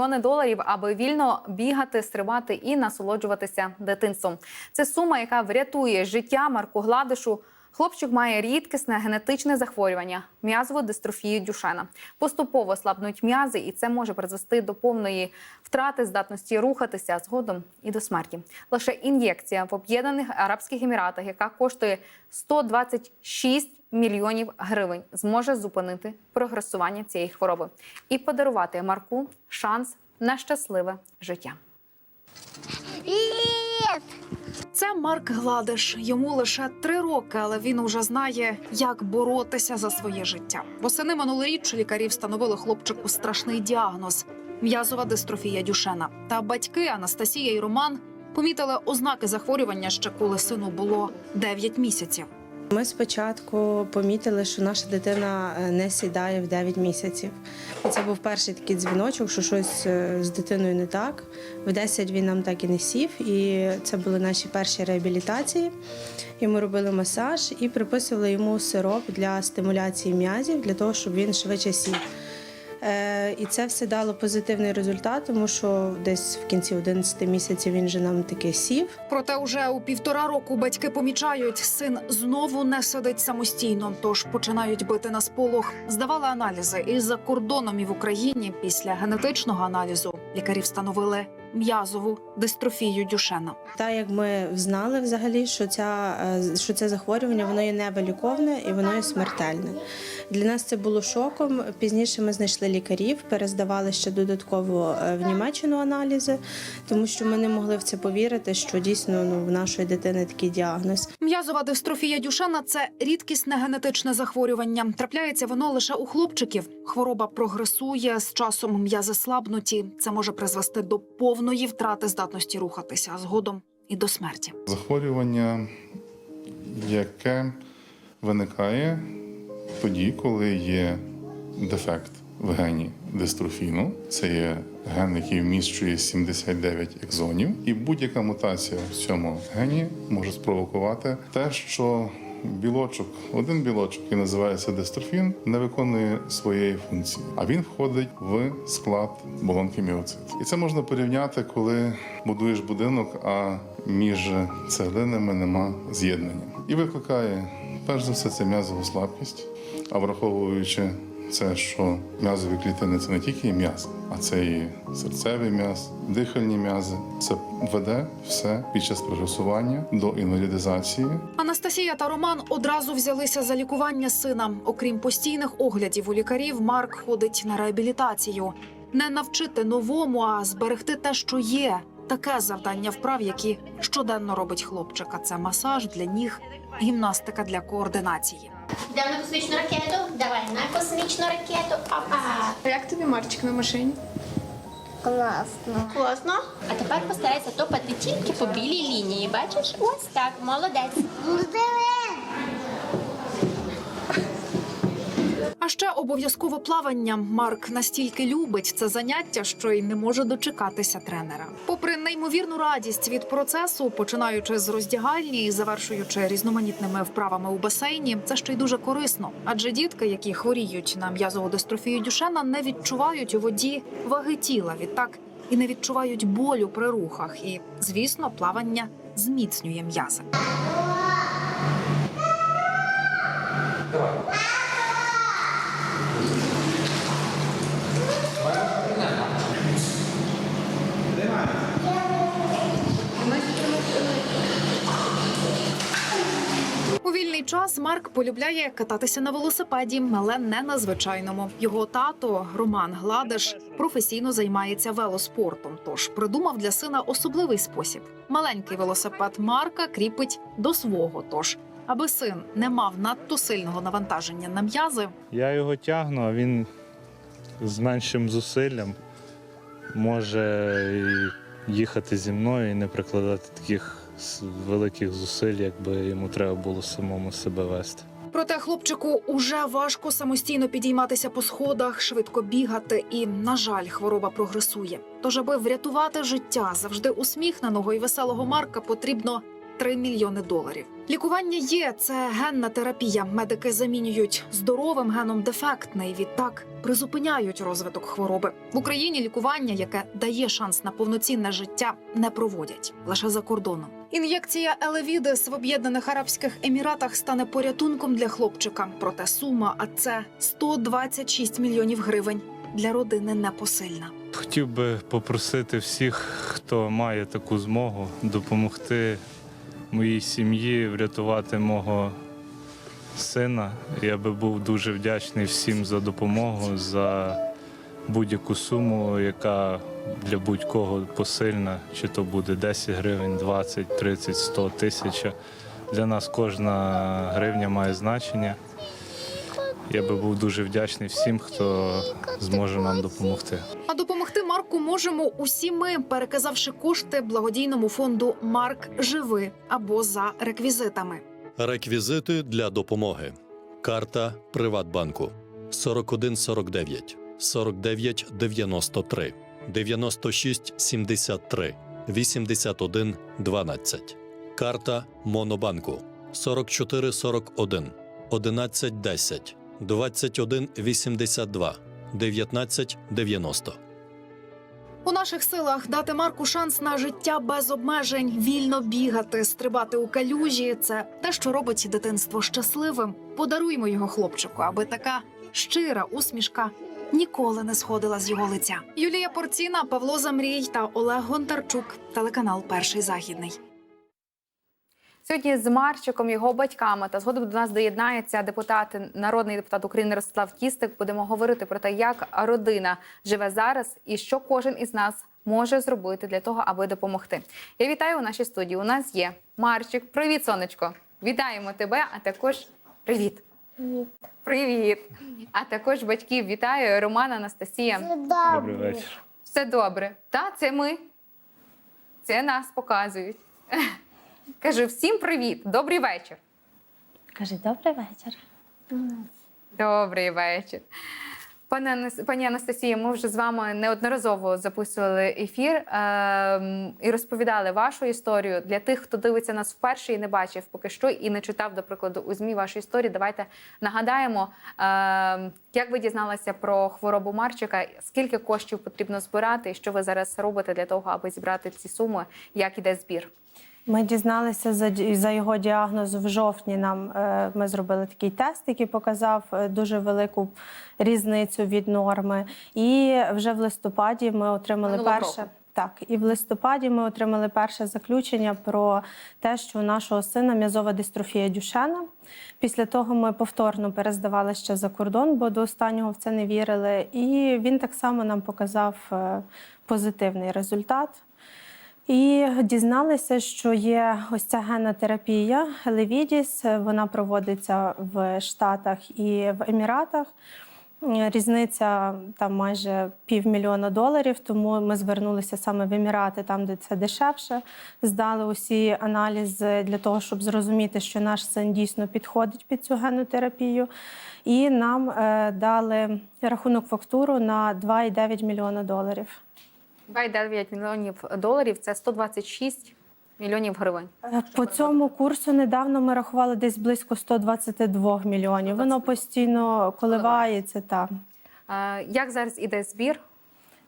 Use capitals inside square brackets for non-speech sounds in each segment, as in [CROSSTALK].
мільйони доларів, аби вільно бігати, стрибати і насолоджуватися дитинством. Це сума, яка врятує життя Марку Гладишу. Хлопчик має рідкісне генетичне захворювання м'язову дистрофію Дюшена. Поступово слабнуть м'язи, і це може призвести до повної втрати здатності рухатися згодом і до смерті. Лише ін'єкція в Об'єднаних Арабських Еміратах, яка коштує 126 мільйонів гривень, зможе зупинити прогресування цієї хвороби і подарувати Марку шанс на щасливе життя. Це Марк Гладиш. Йому лише три роки, але він уже знає, як боротися за своє життя. Восени минулоріч лікарі встановили хлопчику страшний діагноз м'язова дистрофія Дюшена. Та батьки Анастасія і Роман помітили ознаки захворювання ще коли сину було 9 місяців. Ми спочатку помітили, що наша дитина е, не сідає в 9 місяців. І це був перший такий дзвіночок, що щось е, з дитиною не так. В 10 він нам так і не сів. І це були наші перші реабілітації. Йому робили масаж і приписували йому сироп для стимуляції м'язів, для того, щоб він швидше сів. Е, І це все дало позитивний результат, тому що десь в кінці 11 місяців він же нам таки сів. Проте уже у півтора року батьки помічають, син знову не сидить самостійно, тож починають бити на сполох. Здавали аналізи і за кордоном, і в Україні. Після генетичного аналізу лікарі встановили м'язову дистрофію Дюшена. Так як ми знали взагалі, що, ця, е, що це захворювання воно є невиліковне і воно є смертельне. Для нас це було шоком. Пізніше ми знайшли лікарів, перездавали ще додатково е, в Німеччину аналізи, тому що ми не могли в це повірити, що дійсно ну, в нашої дитини такий діагноз. М'язова дистрофія Дюшена це рідкісне генетичне захворювання. Трапляється воно лише у хлопчиків. Хвороба прогресує з часом м'язи слабнуті. Це може призвести до повної втрати здатності рухатися, а згодом і до смерті. Захворювання, яке виникає тоді, коли є дефект в гені дистрофіну. Це є ген, який вміщує 79 екзонів, і будь-яка мутація в цьому гені може спровокувати те, що білочок, один білочок, який називається дистрофін, не виконує своєї функції, а він входить в склад болонки міоцит. І це можна порівняти, коли будуєш будинок, а між цеглинами нема з'єднання. І викликає перш за все це м'язову слабкість, а враховуючи це, що м'язові клітини це не тільки м'яз, а це і серцевий м'яз, дихальні м'язи. Це веде все під час прогресування до інвалідизації Анастасія та Роман одразу взялися за лікування сина. Окрім постійних оглядів у лікарів, Марк ходить на реабілітацію. Не навчити новому, а зберегти те, що є. Таке завдання вправ, які щоденно робить хлопчика. Це масаж для ніг, гімнастика для координації. Йдемо на космічну ракету. Давай на космічну ракету. Опа. А як тобі Марчик на машині? Класно. Класно. А тепер постарайся топати тільки по білій лінії. Бачиш? Ось так, молодець. А ще обов'язково плавання. Марк настільки любить це заняття, що й не може дочекатися тренера. Попри неймовірну радість від процесу, починаючи з роздягальні і завершуючи різноманітними вправами у басейні, це ще й дуже корисно. Адже дітки, які хворіють на м'язову дистрофію Дюшена, не відчувають у воді ваги тіла. Відтак і не відчувають болю при рухах. І, звісно, плавання зміцнює м'язи. Час Марк полюбляє кататися на велосипеді, але не на звичайному. Його тато Роман Гладиш професійно займається велоспортом, тож придумав для сина особливий спосіб. Маленький велосипед Марка кріпить до свого. Тож, аби син не мав надто сильного навантаження на м'язи, Я його тягну, а він з меншим зусиллям може їхати зі мною і не прикладати таких великих зусиль, якби йому треба було самому себе вести. Проте хлопчику уже важко самостійно підійматися по сходах, швидко бігати, і, на жаль, хвороба прогресує. Тож, аби врятувати життя завжди усміхненого і веселого Марка, потрібно 3 мільйони доларів. Лікування є це генна терапія. Медики замінюють здоровим геном дефектний. Відтак призупиняють розвиток хвороби в Україні. Лікування, яке дає шанс на повноцінне життя, не проводять лише за кордоном. Ін'єкція Елевідес в Об'єднаних Арабських Еміратах стане порятунком для хлопчика. Проте сума, а це 126 мільйонів гривень для родини непосильна. Хотів би попросити всіх, хто має таку змогу, допомогти моїй сім'ї, врятувати мого сина. Я би був дуже вдячний всім за допомогу, за будь-яку суму, яка для будь-кого посильна, чи то буде 10 гривень, 20, 30, 100, тисяча. Для нас кожна гривня має значення. Я би був дуже вдячний всім, хто зможе нам допомогти. А допомогти Марку можемо усі ми, переказавши кошти благодійному фонду Марк Живи або за реквізитами. Реквізити для допомоги. Карта Приватбанку 4149 49 93 96 73 81 12. Карта Монобанку 4441 11 10 21 82 19 90. У наших силах дати Марку шанс на життя без обмежень, вільно бігати, стрибати у калюжі. Це те, що робить дитинство щасливим. Подаруймо його хлопчику, аби така щира усмішка ніколи не сходила з його лиця. Юлія Порціна, Павло Замрій та Олег Гонтарчук. Телеканал Перший західний. Сьогодні з Марчиком, його батьками та згодом до нас доєднається депутат, народний депутат України Ростислав Тістик. Будемо говорити про те, як родина живе зараз і що кожен із нас може зробити для того, аби допомогти. Я вітаю у нашій студії. У нас є Марчик. Привіт, сонечко. Вітаємо тебе, а також привіт. Привіт. А також батьків вітаю Романа Анастасія. Добрий вечір. Все добре. Та це ми. Це нас показують. [LAUGHS] Кажу всім привіт, добрий вечір. Кажи, добрий вечір. Добрий вечір. Пане пані Анастасія, ми вже з вами неодноразово записували ефір ем, і розповідали вашу історію для тих, хто дивиться нас вперше і не бачив поки що, і не читав, до прикладу, у змі вашу історію. Давайте нагадаємо, ем, як ви дізналися про хворобу Марчика, скільки коштів потрібно збирати, і що ви зараз робите для того, аби зібрати ці суми, як іде збір. Ми дізналися за, за його діагноз в жовтні. Нам е, ми зробили такий тест, який показав е, дуже велику різницю від норми. І вже в листопаді ми отримали Минулого перше. року. Так, і в листопаді ми отримали перше заключення про те, що у нашого сина м'язова дистрофія Дюшена. Після того ми повторно перездавали ще за кордон, бо до останнього в це не вірили. І він так само нам показав е, позитивний результат. І дізналися, що є ось ця генна терапія Левідіс. Вона проводиться в Штатах і в Еміратах. Різниця там майже півмільйона доларів, тому ми звернулися саме в Емірати, там де це дешевше. Здали усі аналізи для того, щоб зрозуміти, що наш син дійсно підходить під цю генну терапію. І нам е, дали рахунок фактуру на 2,9 мільйона доларів. 2,9 мільйонів доларів це 126 мільйонів гривень. Е, По цьому курсу недавно ми рахували десь близько 122 мільйонів. Воно постійно коливається там. Е, Як зараз іде збір?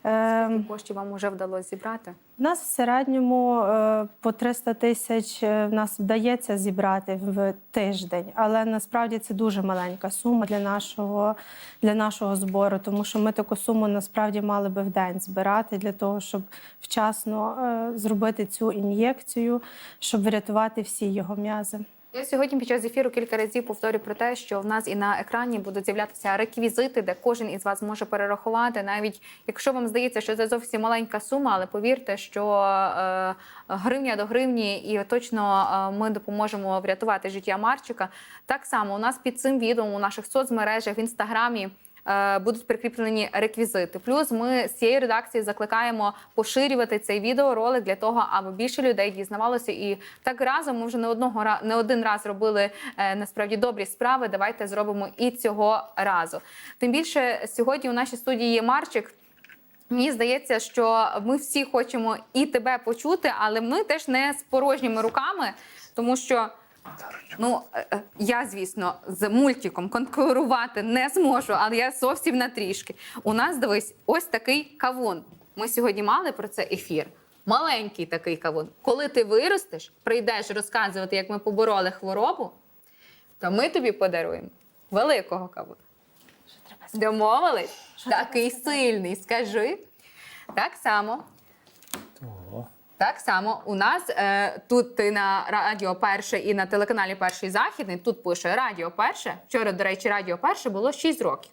Е, Скільки коштів вам вже вдалося зібрати? Нас в середньому е, по 300 тисяч е, в нас вдається зібрати в тиждень, але насправді це дуже маленька сума для нашого, для нашого збору, тому що ми таку суму насправді мали би в день збирати для того, щоб вчасно е, зробити цю ін'єкцію, щоб врятувати всі його м'язи. Я сьогодні під час ефіру кілька разів повторю про те, що в нас і на екрані будуть з'являтися реквізити, де кожен із вас може перерахувати, навіть якщо вам здається, що це зовсім маленька сума, але повірте, що е, гривня до гривні, і точно е, ми допоможемо врятувати життя Марчика. Так само у нас під цим відео у наших соцмережах в інстаграмі. Е, Будуть прикріплені реквізити. Плюс ми з цієї редакції закликаємо поширювати цей відеоролик для того, аби більше людей дізнавалося. І так разом ми вже не одного не один раз робили е, насправді добрі справи. Давайте зробимо і цього разу. Тим більше сьогодні у нашій студії є Марчик. Мені здається, що ми всі хочемо і тебе почути, але ми теж не з порожніми руками. Тому що ну, е, е, я, звісно, з мультиком конкурувати не зможу, але я зовсім на трішки. У нас дивись, ось такий кавун. Ми сьогодні мали про це ефір. Маленький такий кавун. Коли ти виростеш, прийдеш розказувати, як ми побороли хворобу, то ми тобі подаруємо великого кавуна. Домовились? Такий сильний, скажи. Так само. Так само у нас е, тут ти на радіо перше і на телеканалі Перший Західний. Тут пише Радіо Перше. Вчора, до речі, Радіо Перше було 6 років.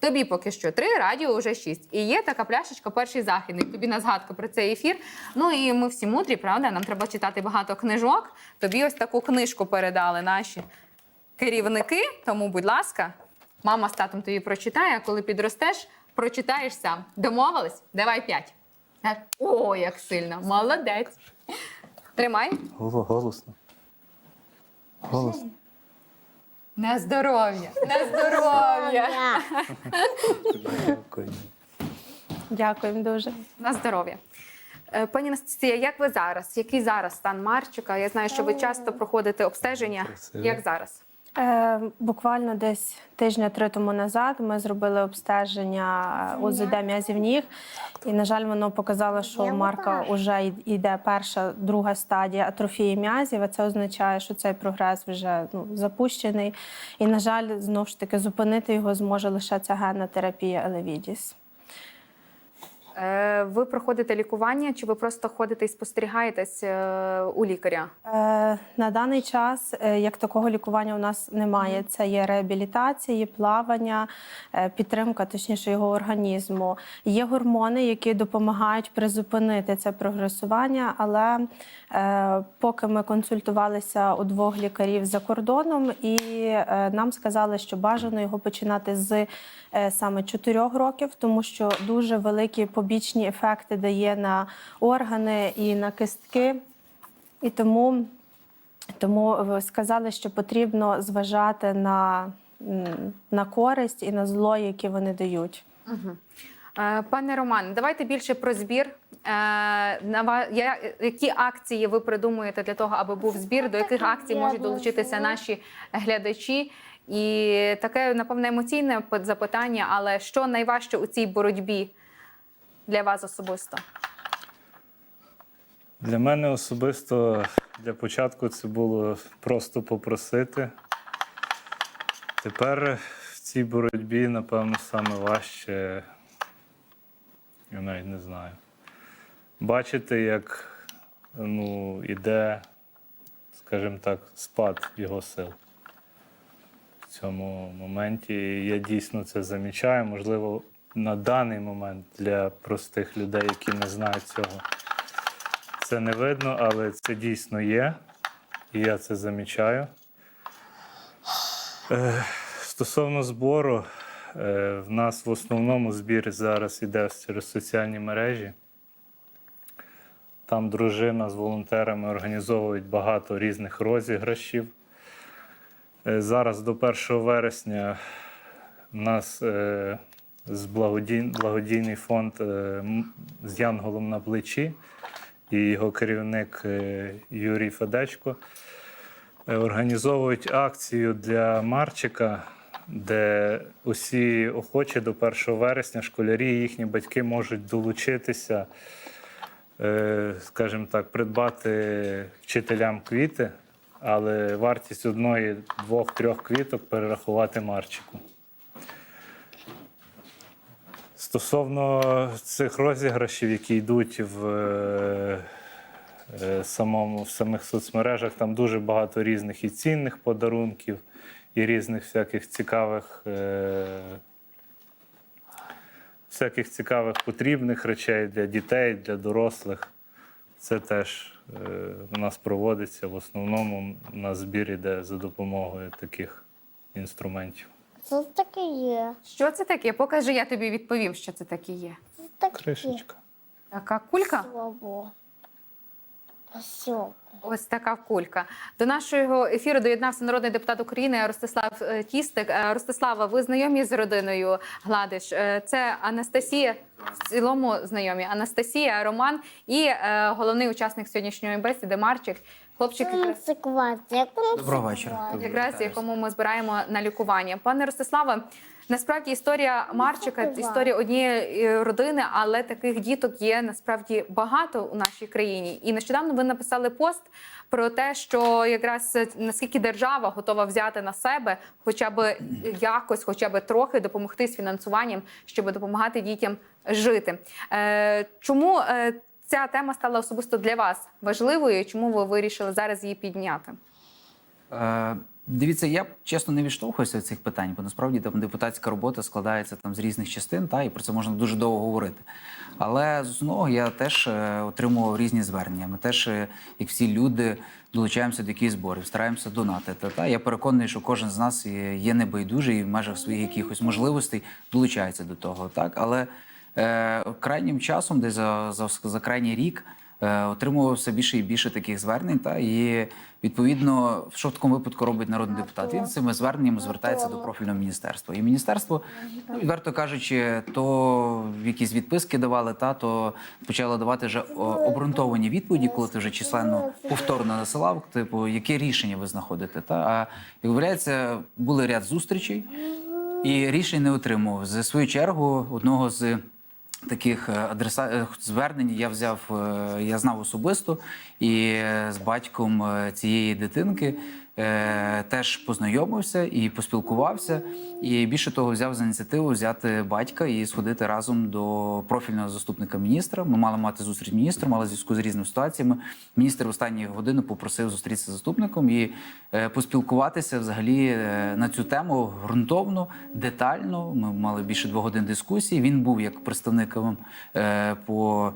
Тобі поки що 3, радіо вже 6. І є така пляшечка Перший Західний. Тобі на згадку про цей ефір. Ну і ми всі мудрі, правда? Нам треба читати багато книжок. Тобі ось таку книжку передали наші керівники. Тому, будь ласка, мама з татом тобі прочитає, а коли підростеш, прочитаєш сам. Домовились? Давай п'ять. О, як сильно! Молодець. Тримай. Голосно. Голосно. На здоров'я! На здоров'я! Дякую. Дякуємо дуже. На здоров'я. Е, Пані Анастасія, як ви зараз? Який зараз стан Марчика? Я знаю, що ви часто проходите обстеження. Красиво. Як зараз? Е, буквально десь тижня три тому назад ми зробили обстеження УЗД м'язів ніг, і на жаль, воно показало, що у Марка вже йде перша, друга стадія атрофії м'язів. А це означає, що цей прогрес вже ну, запущений. І, на жаль, знову ж таки зупинити його зможе лише ця генна терапія Елевідіс. Е, Ви проходите лікування, чи ви просто ходите і спостерігаєтесь е, у лікаря? Е, На даний час як такого лікування у нас немає. Це є реабілітація, плавання, підтримка, точніше, його організму. Є гормони, які допомагають призупинити це прогресування. Але поки ми консультувалися у двох лікарів за кордоном, і нам сказали, що бажано його починати з саме 4 років, тому що дуже великі побічні ефекти дає на органи і на кистки. І тому, тому ви сказали, що потрібно зважати на, на користь і на зло, які вони дають. Е, Пане Романе, давайте більше про збір. Е, Які акції ви придумуєте для того, аби був збір? До яких акцій можуть долучитися наші глядачі? І таке, напевне, емоційне запитання, але що найважче у цій боротьбі для вас особисто? Для мене особисто для початку це було просто попросити. Тепер в цій боротьбі, напевно, саме важче, я навіть не знаю. Бачити, як ну, іде, скажімо так, спад його сил в цьому моменті. І я дійсно це замічаю. Можливо, на даний момент для простих людей, які не знають цього. Це не видно, але це дійсно є. І я це замічаю. Е, стосовно збору, е, в нас в основному збір зараз іде через соціальні мережі. Там дружина з волонтерами організовують багато різних розіграшів. Е, зараз до 1 вересня у нас з благодій, благодійний фонд е, з Янголом на плечі і його керівник е, Юрій Федечко е, організовують акцію для Марчика, де усі охочі до 1 вересня школярі і їхні батьки можуть долучитися, скажімо так, придбати вчителям квіти, але вартість одної, двох, трьох квіток перерахувати Марчику. Стосовно цих розіграшів, які йдуть в, е, самому, в самих соцмережах, там дуже багато різних і цінних подарунків, і різних всяких цікавих, е, всяких цікавих потрібних речей для дітей, для дорослих. Це теж е, у нас проводиться. В основному на збір іде за допомогою таких інструментів. Це таке є. Що це таке? Покажи, я тобі відповім, що це таке є. Це таке Кришечка. Така кулька? Слабо. Ось така кулька. До нашого ефіру доєднався народний депутат України Ростислав е, Тістик. Е, Ростислава, ви знайомі з родиною Гладиш? Е, Це Анастасія, в цілому знайомі. Анастасія, Роман і головний учасник сьогоднішньої бесіди Марчик. Хлопчик, якраз- Доброго вечора. якраз якому ми збираємо на лікування. Пане Ростиславе, насправді історія Марчика, історія однієї е, родини, але таких діток є насправді багато у нашій країні. І нещодавно ви написали пост про те, що якраз е, наскільки держава готова взяти на себе, хоча б якось, хоча б трохи допомогти з фінансуванням, щоб допомагати дітям жити. Е, чому е, ця тема стала особисто для вас важливою? Чому ви вирішили зараз її підняти? Е, дивіться, я чесно не відштовхуюся від цих питань, бо насправді там депутатська робота складається там з різних частин, та і про це можна дуже довго говорити. Але з основного я теж е, отримував різні звернення. Ми теж, е, як всі люди, долучаємося до якихось зборів, стараємося донатити. Та я переконаний, що кожен з нас є, небайдужий і в межах своїх якихось можливостей долучається до того. Так, але крайнім часом, десь за, за, за крайній рік. е, Отримував все більше і більше таких звернень, та і відповідно, що в такому випадку робить народний депутат? Він цими зверненнями звертається до профільного міністерства. І міністерство, ну відверто кажучи, то якісь відписки давали, та то почало давати вже обґрунтовані відповіді, коли ти вже численно повторно насилав, типу, яке рішення ви знаходите. Та а як виявляється, були ряд зустрічей, і рішень не отримував. За свою чергу одного з таких е, адреса е, звернень я взяв, е, я знав особисто, і з батьком цієї дитинки е, теж познайомився і поспілкувався. І більше того, взяв за ініціативу взяти батька і сходити разом до профільного заступника міністра. Ми мали мати зустріч з в зв'язку з різними ситуаціями міністр в останні години попросив зустрітися з заступником і е, поспілкуватися взагалі е, на цю тему ґрунтовно, детально. Ми мали більше двох годин дискусії. Він був як представником е, по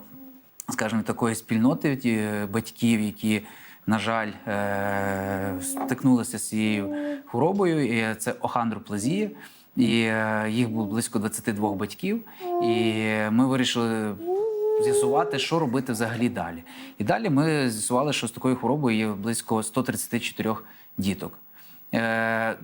скажімо, такої спільноти е, батьків, які, на жаль, е, стикнулися з цією хворобою. І це охандроплазія. І е, їх було близько 22 батьків. І ми вирішили з'ясувати, що робити взагалі далі. І далі ми з'ясували, що з такою хворобою є близько 134 діток. Е,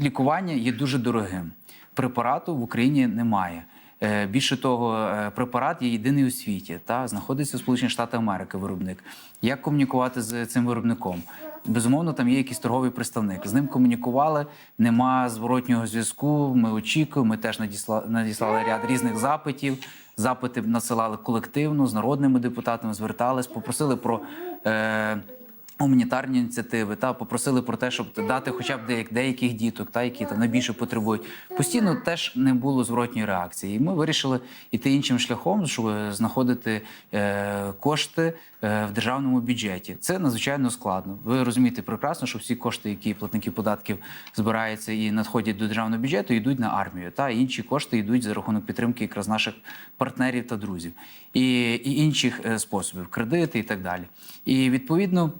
лікування є дуже дорогим. Препарату в Україні немає. Е, Більше того, е, препарат є єдиний у світі та знаходиться в Сполучених Штатах Америки виробник. Як комунікувати з цим виробником? Безумовно, там є якийсь торговий представник. З ним комунікували, нема зворотнього зв'язку. Ми очікуємо. Ми теж надісла- надіслали ряд різних запитів. Запити надсилали колективно з народними депутатами, звертались, попросили про. Е- гуманітарні ініціативи та попросили про те, щоб дати хоча б деяк- деяких діток, та які там найбільше потребують. Постійно теж не було зворотньої реакції. І ми вирішили йти іншим шляхом, щоб знаходити е, кошти е, в державному бюджеті. Це надзвичайно складно. Ви розумієте прекрасно, що всі кошти, які платники податків збираються і надходять до державного бюджету, йдуть на армію. Та інші кошти йдуть за рахунок підтримки якраз наших партнерів та друзів і, і інших е, способів кредити і так далі. І відповідно.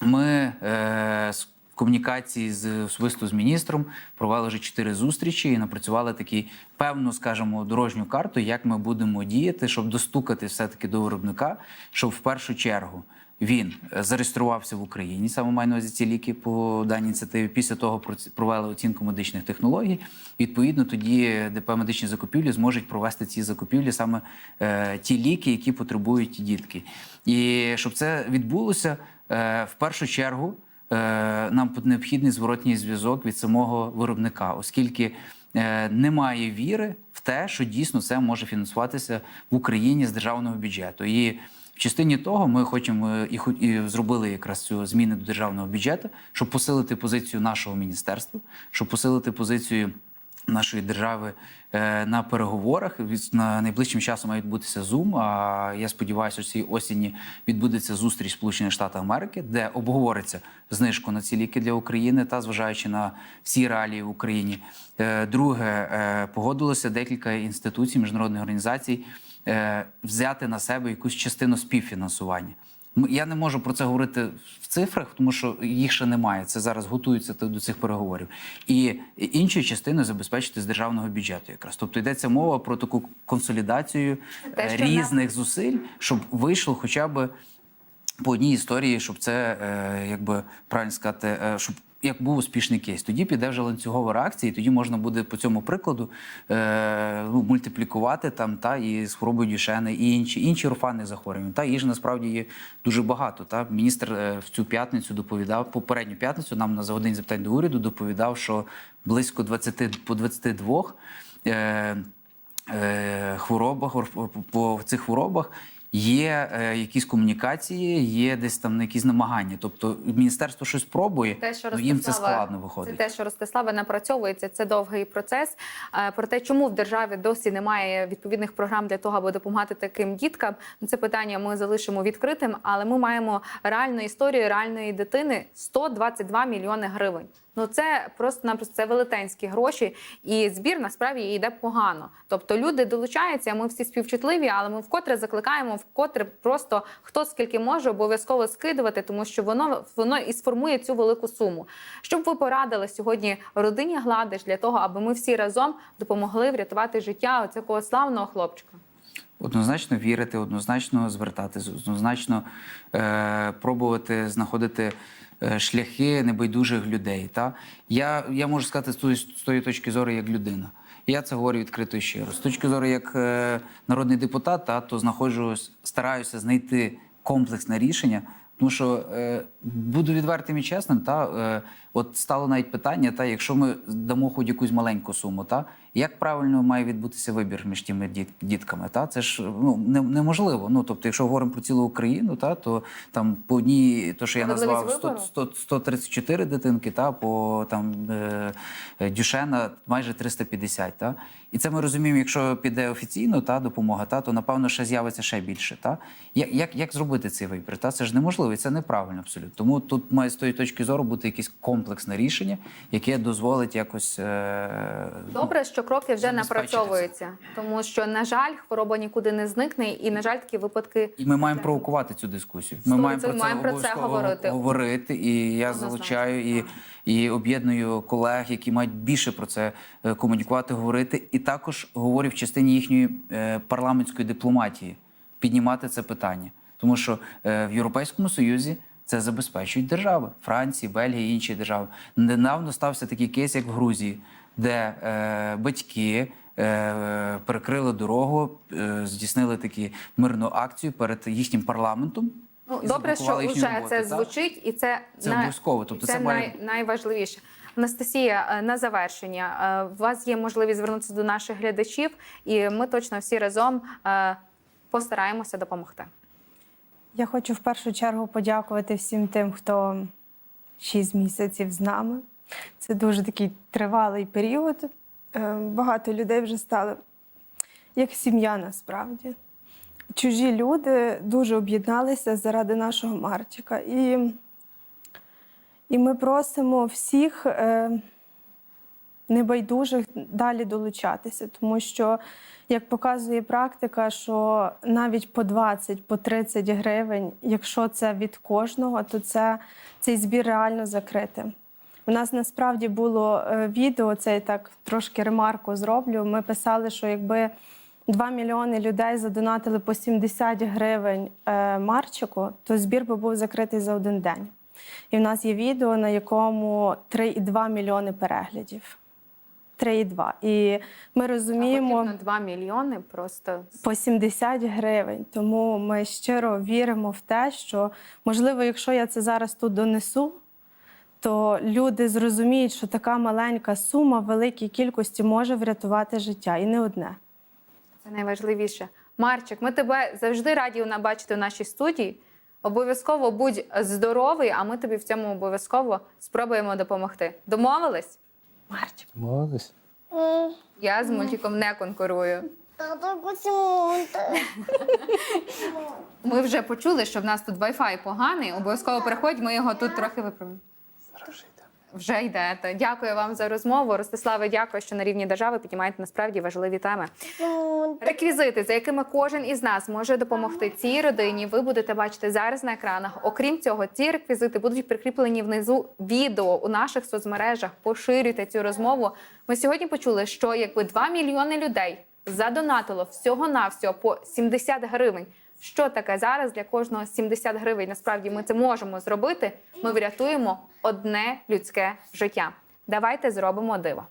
Ми е, з комунікації з особисто з міністром провели вже чотири зустрічі і напрацювали такі певну, скажімо, дорожню карту, як ми будемо діяти, щоб достукати все-таки до виробника, щоб в першу чергу він е, зареєструвався в Україні, саме маю на увазі ці ліки по даній ініціативі. Після того провели оцінку медичних технологій. Відповідно, тоді ДП медичні закупівлі зможуть провести ці закупівлі саме е, ті ліки, які потребують дітки. І щоб це відбулося, в першу чергу е, нам необхідний зворотній зв'язок від самого виробника, оскільки е, немає віри в те, що дійсно це може фінансуватися в Україні з державного бюджету. І в частині того ми хочемо е, і, і зробили якраз цю зміни до державного бюджету, щоб посилити позицію нашого міністерства, щоб посилити позицію нашої держави е, на переговорах. На найближчим часом має відбутися Zoom, А я сподіваюся, що цієї осені відбудеться зустріч Сполучених Штатах Америки, де обговориться знижку на ці ліки для України та зважаючи на всі реалії в Україні. Е, Друге, е, погодилося декілька інституцій, міжнародних організацій взяти на себе якусь частину співфінансування. Я не можу про це говорити в цифрах, тому що їх ще немає. Це зараз готуються до цих переговорів. І інші частини забезпечити з державного бюджету, якраз тобто йдеться мова про таку консолідацію Те, е, різних зусиль, щоб вийшло хоча б по одній історії, щоб це, е, якби правильно сказати, е, щоб як був успішний кейс. Тоді піде вже ланцюгова реакція, і тоді можна буде по цьому прикладу е, ну, мультиплікувати там та і з хворобою Дюшена, і інші інші орфанні захворювання. Та їх же насправді є дуже багато. Та міністр е, в цю п'ятницю доповідав попередню п'ятницю. Нам на за годині запитань до уряду доповідав, що близько 20 по 22 е, е, хворобах, по цих хворобах є е, якісь комунікації, є десь там якісь намагання. Тобто міністерство щось пробує, Те, що ну, їм це складно виходить. Це те, що Ростислава напрацьовується, це довгий процес. Е, Про те, чому в державі досі немає відповідних програм для того, аби допомагати таким діткам. ну, Це питання ми залишимо відкритим, але ми маємо реальну історію реальної дитини 122 мільйони гривень. Ну це просто напросто це велетенські гроші, і збір насправді йде погано. Тобто люди долучаються. Ми всі співчутливі, але ми вкотре закликаємо, вкотре просто хто скільки може обов'язково скидувати, тому що воно воно і сформує цю велику суму. Що б ви порадили сьогодні родині Гладиш для того, аби ми всі разом допомогли врятувати життя цього славного хлопчика? Однозначно вірити, однозначно звертатися, однозначно е, пробувати знаходити шляхи небайдужих людей. Та? Я, я можу сказати з тої, з тої точки зору як людина. Я це говорю відкрито і щиро. З точки зору як е, народний депутат, та, то знаходжу, стараюся знайти комплексне рішення. Тому що е, буду відвертим і чесним, та е, от стало навіть питання, та якщо ми дамо хоч якусь маленьку суму, та як правильно має відбутися вибір між тими діт, дітками? Та це ж ну не, неможливо. Ну тобто, якщо говоримо про цілу Україну, та то там по одній, то що я назвав 100, 100, 134 дитинки, та по там е, Дюшена майже 350. Та і це ми розуміємо, якщо піде офіційно та допомога, та то напевно ще з'явиться ще більше. Та як, як, як зробити цей вибір? Та це ж неможливо, і це неправильно абсолютно. Тому тут має з тої точки зору бути якесь комплексне рішення, яке дозволить якось е, Добре, що кроки вже напрацьовуються, тому що на жаль, хвороба нікуди не зникне, і на жаль, такі випадки І ми маємо провокувати цю дискусію. Ми маємо про це, маємо про це говорити. говорити. І я Однозначно, залучаю і, і об'єдную колег, які мають більше про це е, комунікувати, говорити, і також говорю в частині їхньої е, парламентської дипломатії піднімати це питання, тому що е, в Європейському Союзі. Це забезпечують держави Франції, Бельгії, інші держави. Недавно стався такий кейс, як в Грузії, де е, батьки е, перекрили дорогу, е, здійснили таку мирну акцію перед їхнім парламентом. Ну, добре, що вже це так? звучить, і це, Це най- обов'язково, тобто це, це має- най- найважливіше. Анастасія, е, на завершення у вас є можливість звернутися до наших глядачів, і ми точно всі разом постараємося допомогти. Я хочу в першу чергу подякувати всім тим, хто 6 місяців з нами. Це дуже такий тривалий період. Е, Багато людей вже стали як сім'я насправді. Чужі люди дуже об'єдналися заради нашого Марчика. І, і ми просимо всіх е, небайдужих далі долучатися, тому що, як показує практика, що навіть по 20, по 30 гривень, якщо це від кожного, то це цей збір реально закрити. У нас насправді було е, відео, це я так трошки ремарку зроблю. Ми писали, що якби 2 мільйони людей задонатили по 70 гривень е, Марчику, то збір би був закритий за один день. І в нас є відео, на якому 3,2 мільйони переглядів. 3,2. І ми розуміємо А потрібно 2 мільйони просто по 70 гривень. Тому ми щиро віримо в те, що можливо, якщо я це зараз тут донесу, то люди зрозуміють, що така маленька сума в великій кількості може врятувати життя, і не одне. Це найважливіше. Марчик, ми тебе завжди раді бачити в нашій студії. Обов'язково будь здоровий, а ми тобі в цьому обов'язково спробуємо допомогти. Домовились? Марчик. Молодець. Я з мультиком не конкурую. Ми вже почули, що в нас тут Wi-Fi поганий. Обов'язково приходь, ми його тут трохи виправимо. Вже йдете. Дякую вам за розмову. Ростиславе, дякую, що на рівні держави піднімаєте насправді важливі теми. Реквізити, за якими кожен із нас може допомогти цій родині, ви будете бачити зараз на екранах. Окрім цього, ці реквізити будуть прикріплені внизу відео у наших соцмережах. Поширюйте цю розмову. Ми сьогодні почули, що якби 2 мільйони людей задонатило всього навсього по 70 гривень. Що таке зараз для кожного 70 гривень. Насправді ми це можемо зробити. Ми врятуємо одне людське життя. Давайте зробимо диво.